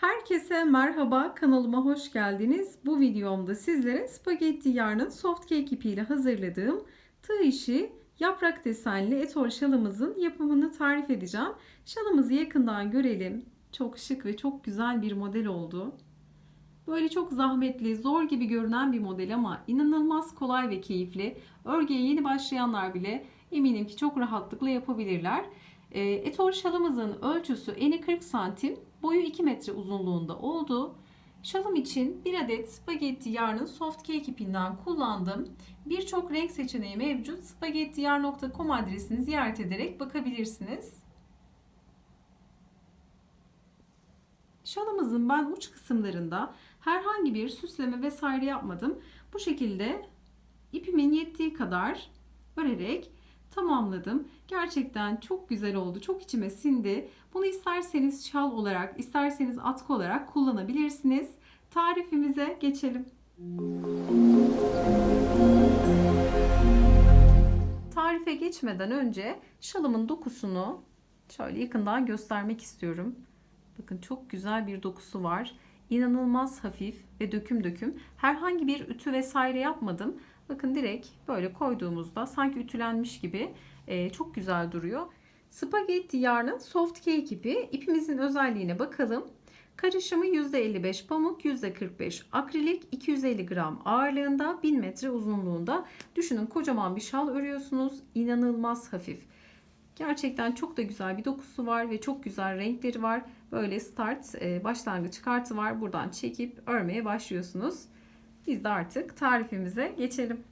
Herkese merhaba kanalıma hoş geldiniz. Bu videomda sizlere spagetti yarnın soft cake ipiyle hazırladığım tığ işi yaprak desenli etol şalımızın yapımını tarif edeceğim. Şalımızı yakından görelim. Çok şık ve çok güzel bir model oldu. Böyle çok zahmetli, zor gibi görünen bir model ama inanılmaz kolay ve keyifli. Örgüye yeni başlayanlar bile eminim ki çok rahatlıkla yapabilirler. E, etol şalımızın ölçüsü eni 40 santim, boyu 2 metre uzunluğunda oldu. Şalım için bir adet spagetti yarnın soft cake ipinden kullandım. Birçok renk seçeneği mevcut. spagettiyar.com adresini ziyaret ederek bakabilirsiniz. Şalımızın ben uç kısımlarında herhangi bir süsleme vesaire yapmadım. Bu şekilde ipimin yettiği kadar örerek tamamladım. Gerçekten çok güzel oldu. Çok içime sindi. Bunu isterseniz şal olarak, isterseniz atkı olarak kullanabilirsiniz. Tarifimize geçelim. Tarife geçmeden önce şalımın dokusunu şöyle yakından göstermek istiyorum. Bakın çok güzel bir dokusu var. İnanılmaz hafif ve döküm döküm. Herhangi bir ütü vesaire yapmadım. Bakın direkt böyle koyduğumuzda sanki ütülenmiş gibi e, çok güzel duruyor. Spagetti yarnın soft cake ipi. İpimizin özelliğine bakalım. Karışımı %55 pamuk, %45 akrilik, 250 gram ağırlığında, 1000 metre uzunluğunda. Düşünün kocaman bir şal örüyorsunuz. İnanılmaz hafif. Gerçekten çok da güzel bir dokusu var ve çok güzel renkleri var. Böyle start e, başlangıç kartı var. Buradan çekip örmeye başlıyorsunuz. Biz de artık tarifimize geçelim.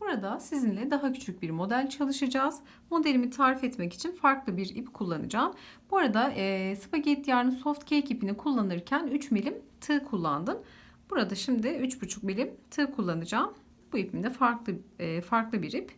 Burada sizinle daha küçük bir model çalışacağız. Modelimi tarif etmek için farklı bir ip kullanacağım. Bu arada e, spagetti yarnı soft cake ipini kullanırken 3 milim tığ kullandım. Burada şimdi 3,5 milim tığ kullanacağım. Bu ipimde farklı e, farklı bir ip.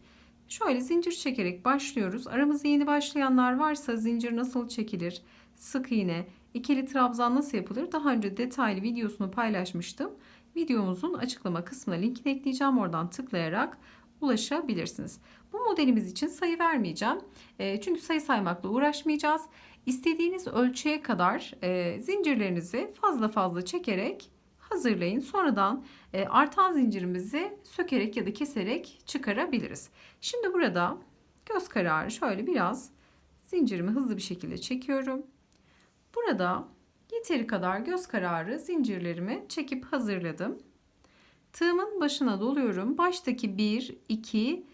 Şöyle zincir çekerek başlıyoruz. Aramızda yeni başlayanlar varsa zincir nasıl çekilir, sık iğne, ikili trabzan nasıl yapılır daha önce detaylı videosunu paylaşmıştım. Videomuzun açıklama kısmına linkini ekleyeceğim. Oradan tıklayarak ulaşabilirsiniz. Bu modelimiz için sayı vermeyeceğim. E, çünkü sayı saymakla uğraşmayacağız. İstediğiniz ölçüye kadar e, zincirlerinizi fazla fazla çekerek hazırlayın. Sonradan e, artan zincirimizi sökerek ya da keserek çıkarabiliriz. Şimdi burada göz kararı şöyle biraz zincirimi hızlı bir şekilde çekiyorum. Burada yeteri kadar göz kararı zincirlerimi çekip hazırladım. Tığımın başına doluyorum. Baştaki 1, 2,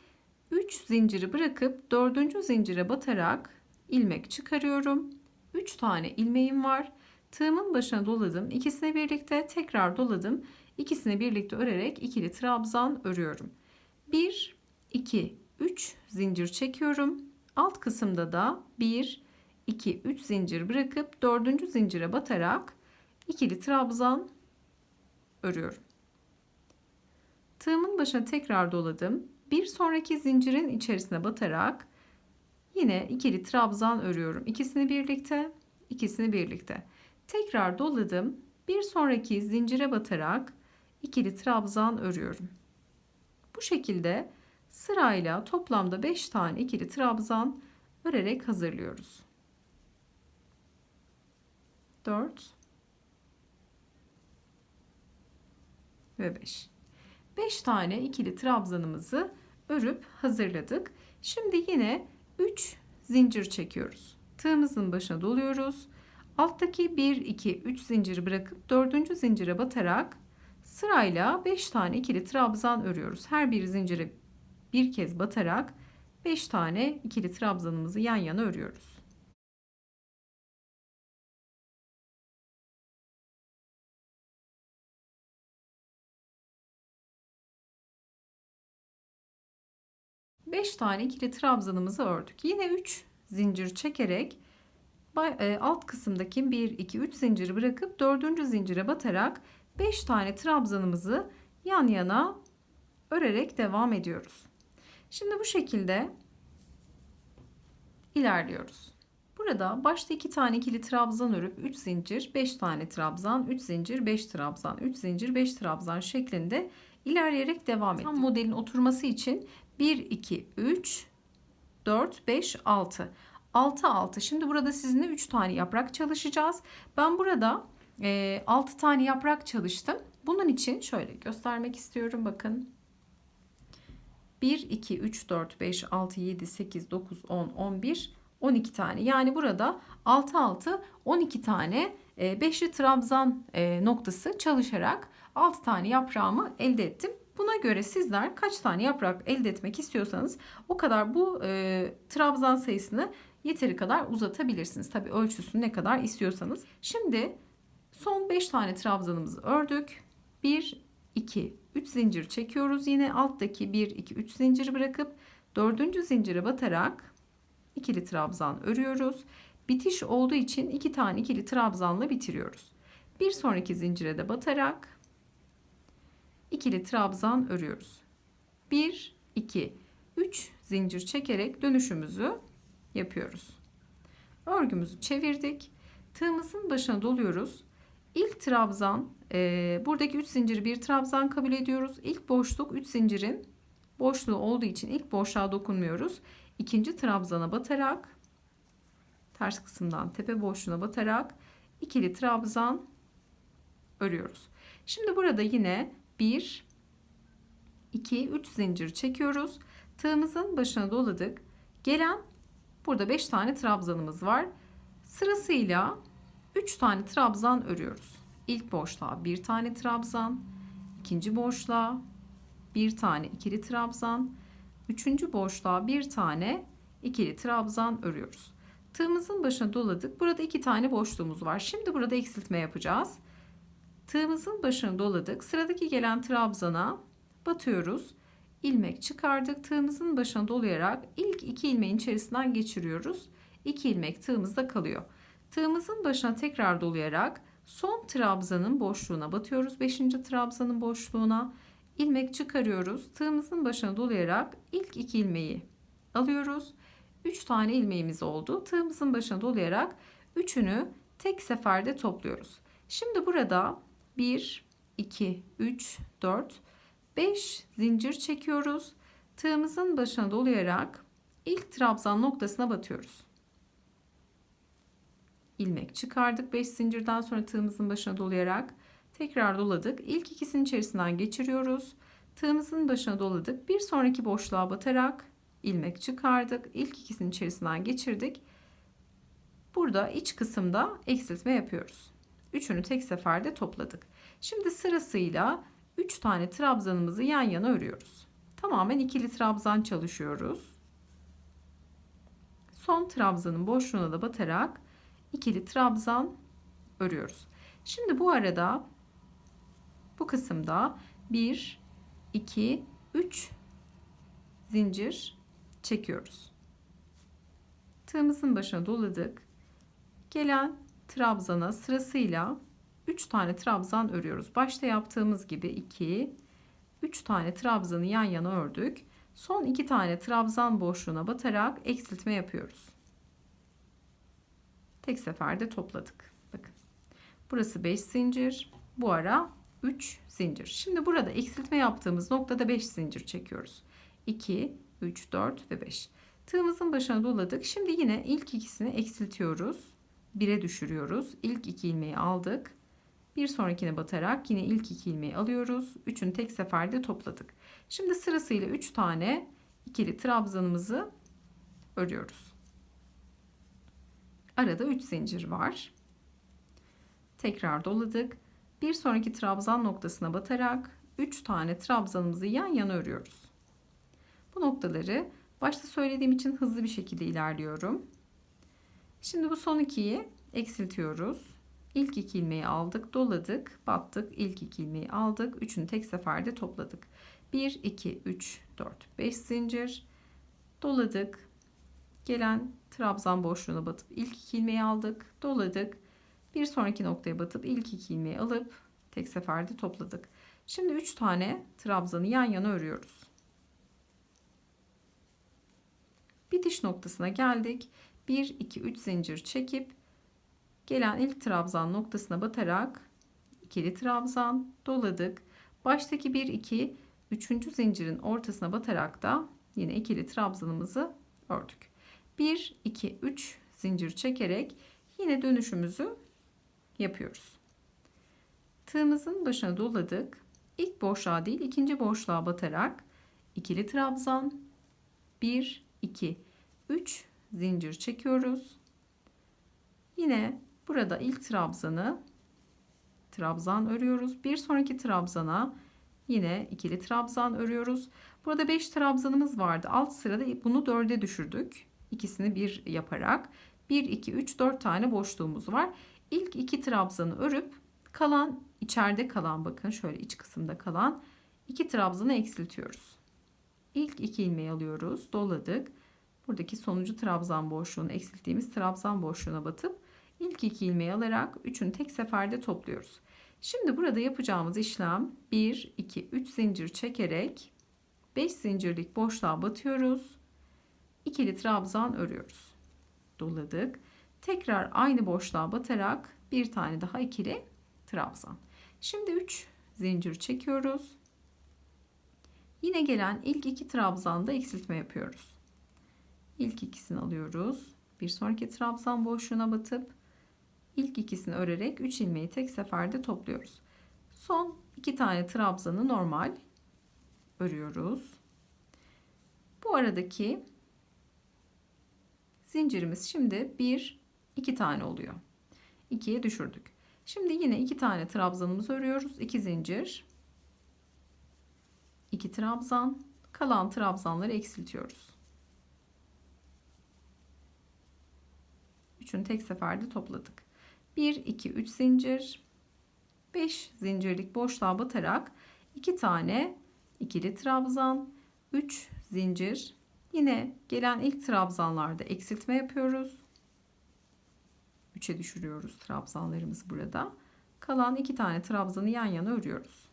3 zinciri bırakıp 4. zincire batarak ilmek çıkarıyorum. 3 tane ilmeğim var. Tığımın başına doladım. İkisini birlikte tekrar doladım. İkisini birlikte örerek ikili trabzan örüyorum. 1, 2, 3 zincir çekiyorum. Alt kısımda da 1, 2, 3 zincir bırakıp 4. zincire batarak ikili trabzan örüyorum. Tığımın başına tekrar doladım. Bir sonraki zincirin içerisine batarak yine ikili trabzan örüyorum. İkisini birlikte, ikisini birlikte. Tekrar doladım. Bir sonraki zincire batarak ikili trabzan örüyorum. Bu şekilde sırayla toplamda 5 tane ikili trabzan örerek hazırlıyoruz. 4 ve 5. 5 tane ikili trabzanımızı örüp hazırladık. Şimdi yine 3 zincir çekiyoruz. Tığımızın başına doluyoruz. Alttaki 1 2 3 zinciri bırakıp 4. zincire batarak sırayla 5 tane ikili trabzan örüyoruz. Her bir zincire bir kez batarak 5 tane ikili trabzanımızı yan yana örüyoruz. Beş tane ikili trabzanımızı ördük. Yine 3 zincir çekerek e, alt kısımdaki 1 2 3 zinciri bırakıp 4. zincire batarak 5 tane trabzanımızı yan yana örerek devam ediyoruz. Şimdi bu şekilde ilerliyoruz. Burada başta 2 tane ikili trabzan örüp 3 zincir, 5 tane trabzan, 3 zincir, 5 trabzan, 3 zincir, 5 trabzan şeklinde ilerleyerek devam ettik. Tam modelin oturması için 1 2 3 4 5 6 6 6. Şimdi burada sizinle 3 tane yaprak çalışacağız. Ben burada e, 6 tane yaprak çalıştım. Bunun için şöyle göstermek istiyorum bakın. 1, 2, 3, 4, 5, 6, 7, 8, 9, 10, 11, 12 tane. Yani burada 6, 6, 12 tane e, beşli trabzan e, noktası çalışarak 6 tane yaprağımı elde ettim. Buna göre sizler kaç tane yaprak elde etmek istiyorsanız o kadar bu e, trabzan sayısını yeteri kadar uzatabilirsiniz. Tabi ölçüsünü ne kadar istiyorsanız. Şimdi son 5 tane trabzanımızı ördük. 1, 2, 3 zincir çekiyoruz. Yine alttaki 1, 2, 3 zinciri bırakıp 4. zincire batarak ikili trabzan örüyoruz. Bitiş olduğu için 2 tane ikili trabzanla bitiriyoruz. Bir sonraki zincire de batarak ikili trabzan örüyoruz. 1, 2, 3 zincir çekerek dönüşümüzü yapıyoruz. Örgümüzü çevirdik. Tığımızın başına doluyoruz. İlk trabzan, e, buradaki 3 zinciri bir trabzan kabul ediyoruz. İlk boşluk 3 zincirin boşluğu olduğu için ilk boşluğa dokunmuyoruz. İkinci trabzana batarak ters kısımdan tepe boşluğuna batarak ikili trabzan örüyoruz. Şimdi burada yine 1 2 3 zincir çekiyoruz. Tığımızın başına doladık. Gelen burada 5 tane trabzanımız var. Sırasıyla 3 tane trabzan örüyoruz. İlk boşluğa bir tane trabzan, ikinci boşluğa bir tane ikili trabzan, üçüncü boşluğa bir tane ikili trabzan örüyoruz. Tığımızın başına doladık. Burada iki tane boşluğumuz var. Şimdi burada eksiltme yapacağız. Tığımızın başına doladık. Sıradaki gelen trabzana batıyoruz. İlmek çıkardık. Tığımızın başına dolayarak ilk iki ilmeğin içerisinden geçiriyoruz. İki ilmek tığımızda kalıyor. Tığımızın başına tekrar dolayarak son trabzanın boşluğuna batıyoruz. 5. trabzanın boşluğuna ilmek çıkarıyoruz. Tığımızın başına dolayarak ilk iki ilmeği alıyoruz. 3 tane ilmeğimiz oldu. Tığımızın başına dolayarak üçünü tek seferde topluyoruz. Şimdi burada 1, 2, 3, 4, 5 zincir çekiyoruz. Tığımızın başına dolayarak ilk trabzan noktasına batıyoruz. İlmek çıkardık 5 zincirden sonra tığımızın başına dolayarak tekrar doladık. İlk ikisinin içerisinden geçiriyoruz. Tığımızın başına doladık. Bir sonraki boşluğa batarak ilmek çıkardık. İlk ikisinin içerisinden geçirdik. Burada iç kısımda eksiltme yapıyoruz. Üçünü tek seferde topladık. Şimdi sırasıyla 3 tane trabzanımızı yan yana örüyoruz. Tamamen ikili trabzan çalışıyoruz. Son trabzanın boşluğuna da batarak ikili trabzan örüyoruz. Şimdi bu arada bu kısımda 1 2 3 zincir çekiyoruz. Tığımızın başına doladık. Gelen trabzana sırasıyla 3 tane trabzan örüyoruz. Başta yaptığımız gibi 2 3 tane trabzanı yan yana ördük. Son 2 tane trabzan boşluğuna batarak eksiltme yapıyoruz. Tek seferde topladık. Bakın. Burası 5 zincir. Bu ara 3 zincir. Şimdi burada eksiltme yaptığımız noktada 5 zincir çekiyoruz. 2, 3, 4 ve 5. Tığımızın başına doladık. Şimdi yine ilk ikisini eksiltiyoruz. 1'e düşürüyoruz. İlk iki ilmeği aldık. Bir sonrakine batarak yine ilk iki ilmeği alıyoruz. Üçünü tek seferde topladık. Şimdi sırasıyla 3 tane ikili trabzanımızı örüyoruz. Arada 3 zincir var. Tekrar doladık. Bir sonraki trabzan noktasına batarak 3 tane trabzanımızı yan yana örüyoruz. Bu noktaları başta söylediğim için hızlı bir şekilde ilerliyorum. Şimdi bu son ikiyi eksiltiyoruz. İlk iki ilmeği aldık, doladık, battık. İlk iki ilmeği aldık. Üçünü tek seferde topladık. 1, 2, 3, 4, 5 zincir. Doladık. Gelen trabzan boşluğuna batıp ilk iki ilmeği aldık, doladık. Bir sonraki noktaya batıp ilk iki ilmeği alıp tek seferde topladık. Şimdi 3 tane trabzanı yan yana örüyoruz. Bitiş noktasına geldik. 1 2 3 zincir çekip gelen ilk trabzan noktasına batarak ikili trabzan doladık. Baştaki 1 2 3. zincirin ortasına batarak da yine ikili trabzanımızı ördük. 1 2 3 zincir çekerek yine dönüşümüzü yapıyoruz. Tığımızın başına doladık. İlk boşluğa değil ikinci boşluğa batarak ikili trabzan 1 2 3 zincir çekiyoruz. Yine burada ilk trabzanı trabzan örüyoruz. Bir sonraki trabzana yine ikili trabzan örüyoruz. Burada 5 trabzanımız vardı. Alt sırada bunu 4'e düşürdük. İkisini bir yaparak 1 2 3 4 tane boşluğumuz var. İlk iki trabzanı örüp kalan içeride kalan bakın şöyle iç kısımda kalan iki trabzanı eksiltiyoruz. İlk iki ilmeği alıyoruz, doladık. Buradaki sonuncu trabzan boşluğunu eksilttiğimiz trabzan boşluğuna batıp ilk iki ilmeği alarak üçünü tek seferde topluyoruz. Şimdi burada yapacağımız işlem 1 2 3 zincir çekerek 5 zincirlik boşluğa batıyoruz. İkili trabzan örüyoruz. Doladık. Tekrar aynı boşluğa batarak bir tane daha ikili trabzan. Şimdi 3 zincir çekiyoruz. Yine gelen ilk iki trabzanda eksiltme yapıyoruz. İlk ikisini alıyoruz. Bir sonraki trabzan boşluğuna batıp ilk ikisini örerek 3 ilmeği tek seferde topluyoruz. Son iki tane trabzanı normal örüyoruz. Bu aradaki zincirimiz şimdi 1 2 tane oluyor. 2'ye düşürdük. Şimdi yine iki tane trabzanımızı örüyoruz. 2 zincir. 2 trabzan. Kalan trabzanları eksiltiyoruz. Üçünü tek seferde topladık. 1 2 3 zincir. 5 zincirlik boşluğa batarak 2 tane ikili trabzan, 3 zincir. Yine gelen ilk trabzanlarda eksiltme yapıyoruz. 3'e düşürüyoruz trabzanlarımızı burada. Kalan iki tane trabzanı yan yana örüyoruz.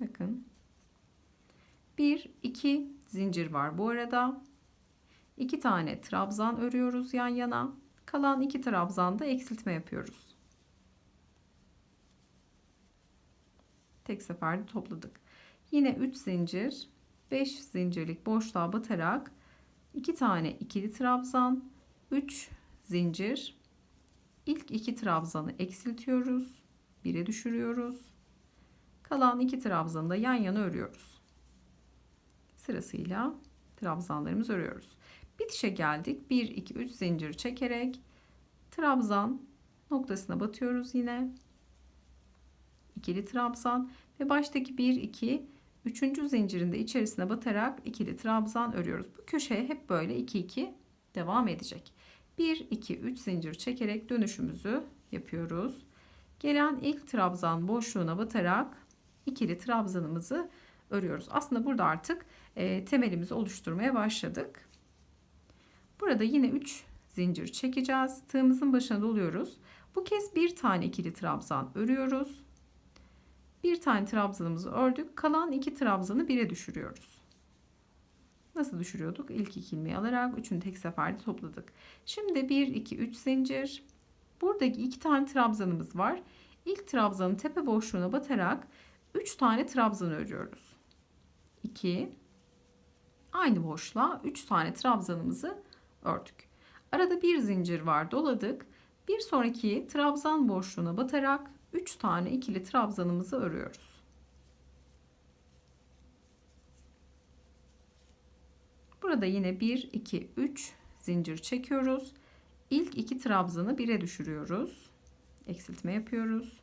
Bakın. 1 2 zincir var bu arada. 2 tane trabzan örüyoruz yan yana. Kalan iki trabzanda eksiltme yapıyoruz. Tek seferde topladık. Yine 3 zincir, 5 zincirlik boşluğa batarak 2 tane ikili trabzan, 3 zincir ilk iki trabzanı eksiltiyoruz 1'e düşürüyoruz kalan iki trabzanı da yan yana örüyoruz sırasıyla trabzanlarımızı örüyoruz bitişe geldik 1 2 3 zincir çekerek trabzan noktasına batıyoruz yine ikili trabzan ve baştaki 1 2 üçüncü zincirinde içerisine batarak ikili trabzan örüyoruz bu köşeye hep böyle 2 2 devam edecek 1 2 3 zincir çekerek dönüşümüzü yapıyoruz. Gelen ilk trabzan boşluğuna batarak ikili trabzanımızı örüyoruz. Aslında burada artık e, temelimizi oluşturmaya başladık. Burada yine 3 zincir çekeceğiz. Tığımızın başına doluyoruz. Bu kez bir tane ikili trabzan örüyoruz. Bir tane trabzanımızı ördük. Kalan iki trabzanı bire düşürüyoruz. Nasıl düşürüyorduk? İlk iki ilmeği alarak üçünü tek seferde topladık. Şimdi 1, 2, 3 zincir. Buradaki iki tane trabzanımız var. İlk trabzanın tepe boşluğuna batarak 3 tane trabzan örüyoruz. 2 aynı boşluğa 3 tane trabzanımızı ördük. Arada bir zincir var doladık. Bir sonraki trabzan boşluğuna batarak 3 tane ikili trabzanımızı örüyoruz. Burada yine 1, 2, 3 zincir çekiyoruz. İlk iki trabzanı 1'e düşürüyoruz. Eksiltme yapıyoruz.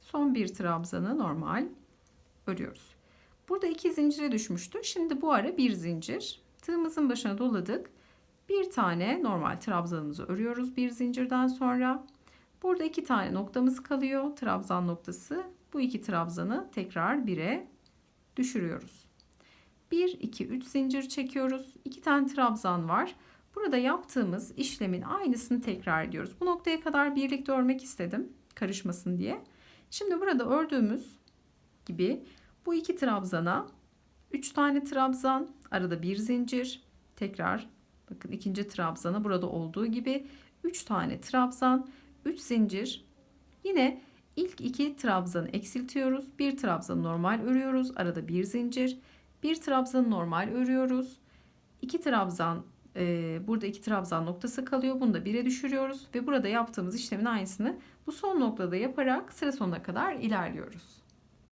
Son bir trabzanı normal örüyoruz. Burada iki zincire düşmüştü. Şimdi bu ara bir zincir. Tığımızın başına doladık. Bir tane normal trabzanımızı örüyoruz bir zincirden sonra. Burada iki tane noktamız kalıyor. Trabzan noktası. Bu iki trabzanı tekrar 1'e düşürüyoruz. 1 2 3 zincir çekiyoruz. 2 tane trabzan var. Burada yaptığımız işlemin aynısını tekrar ediyoruz. Bu noktaya kadar birlikte örmek istedim karışmasın diye. Şimdi burada ördüğümüz gibi bu iki trabzana 3 tane trabzan, arada bir zincir, tekrar bakın ikinci trabzana burada olduğu gibi 3 tane trabzan, 3 zincir. Yine ilk iki trabzanı eksiltiyoruz. Bir trabzan normal örüyoruz. Arada bir zincir. Bir trabzan normal örüyoruz. 2 trabzan e, burada iki trabzan noktası kalıyor. Bunu da 1'e düşürüyoruz ve burada yaptığımız işlemin aynısını bu son noktada yaparak sıra sonuna kadar ilerliyoruz.